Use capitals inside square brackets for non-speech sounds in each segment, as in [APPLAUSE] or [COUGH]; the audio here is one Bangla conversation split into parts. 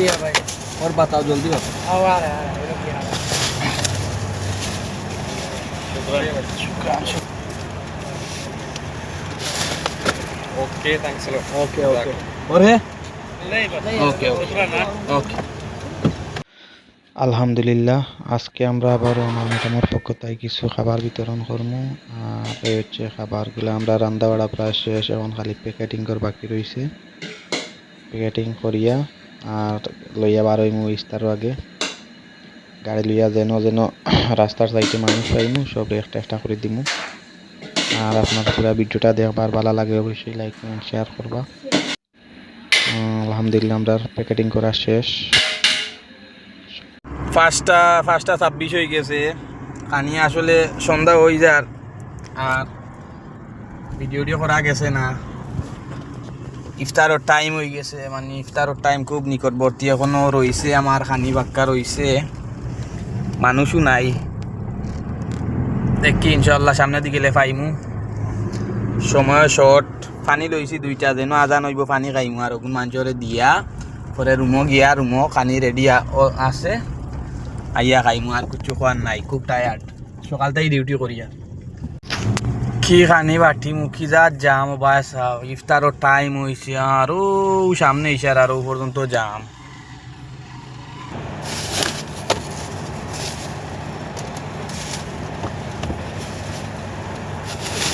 शुक्रिया भाई और बताओ जल्दी बताओ आओ आ रहा है आ रहा है रुकिए आ रहा है शुक्रान okay thanks a lot okay okay और है नहीं बस नहीं, ओके ओके दूसरा ना ওকে আলহামদুলিল্লাহ আজকে আমরা আবার মামাটামার পক্ষ থেকে কিছু খাবার বিতরণ করবো আর এই হচ্ছে খাবারগুলো আমরা রান্না বাড়া প্রায় শেষ এখন খালি প্যাকেটিং কর বাকি রয়েছে প্যাকেটিং করিয়া আর লইয়া বার হইমু ইস্তার আগে। গাড়ি লইয়া যেন যেন [CLEARS THROAT] রাস্তার সাইডে মানুষ পাইমু সব একটা একটা করে দিমু। আর আপনার পুরা ভিডিওটা দেখবার ভালো লাগে অবশ্যই লাইক কমেন্ট শেয়ার করবা। আলহামদুলিল্লাহ আমরা প্যাকেটিং করা শেষ। পাঁচটা পাঁচটা ছাব্বিশ হয়ে গেছে। কানি আসলে সন্ধ্যা হয়ে যার। আর ভিডিওটিও করা গেছে না। ইফতারের টাইম হয়ে গেছে মানে ইফতারের টাইম খুব নিকটবর্তী এখনও রয়েছে আমার খানি বাক্কা রয়েছে মানুষও নাই। দেখি ইনশাল্লাহ সামনের দিকে পাইমু। সময় শর্ট পানি লইছি দুইটা, যেন আজান হইব পানি খাইমু আর ওগুন মানুষরে দিয়া। পরে রুমো গিয়া রুমো খানি রেডি আছে। আইয়া খাইমু আর কিছু খোয়ার নাই, খুব টায়ার্ড সকাল থেকে ডিউটি করিয়া কি খানি বাটি মুখি যা জাম বাস ইফতারও টাইম হয়েছে আরও সামনে ইশার আরও পর্যন্ত জাম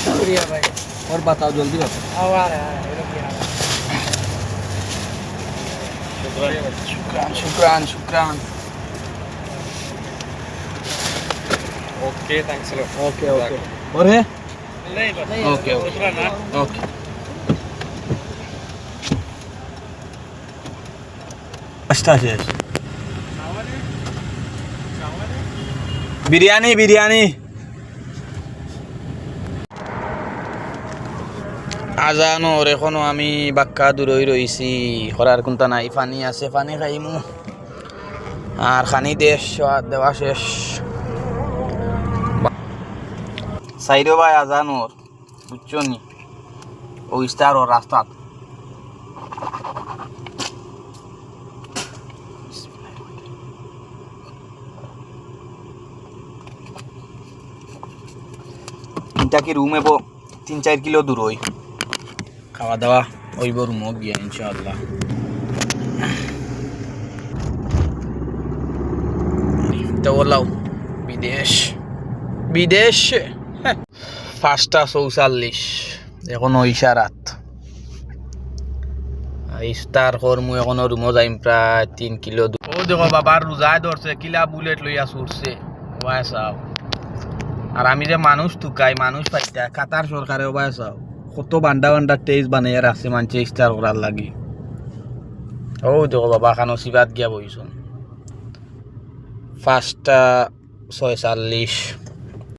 शुक्रिया भाई और बताओ जल्दी बताओ आओ आ रहा है आ रहा है रुकिए आ रहा है शुक्रान शुक्रान शुक्रान okay thanks a lot okay okay और है ఓకే ఓకే পাঁচটা শেষ বিরিয়ানি বিরিয়ানি আজানোর এখনও আমি বাক্কা দূরই রয়েছি খরার কোনটা নাই পানি আছে পানি খাইমু আর খানি দেশ দেওয়া শেষ সাইডো ভাই আজানোর বুঝছ ও ইস্তার ও রাস্তা তিনটা কি রুমে তিন চার কিলো দূর হই খাওয়া দাওয়া ওইব রুমও গিয়া, ইনশাআল্লাহ। তো বললাম বিদেশ। বিদেশ? পাঁচটা চৌচল্লিশ, এখনও ইশারাত। ইস্তার কর্মু এখনও রুমো যাইম প্রায় তিন কিলো। ও দেখো বাবার রোজায় ধরছে কিলা বুলেট লইয়া ছুটছে ওয়াই চাও। আর আমি যে মানুষ টুকাই মানুষ পাইতা কাতার সরকারে ওবাই চাও। কত বান্ডা বান্ডা টেজ বানাইয়া রাখছে মানছে ইস্তার করার লাগি। ও দেখো, বাবা খানো সিবাত গিয়া বইছুন পাঁচটা ছয়চল্লিশ।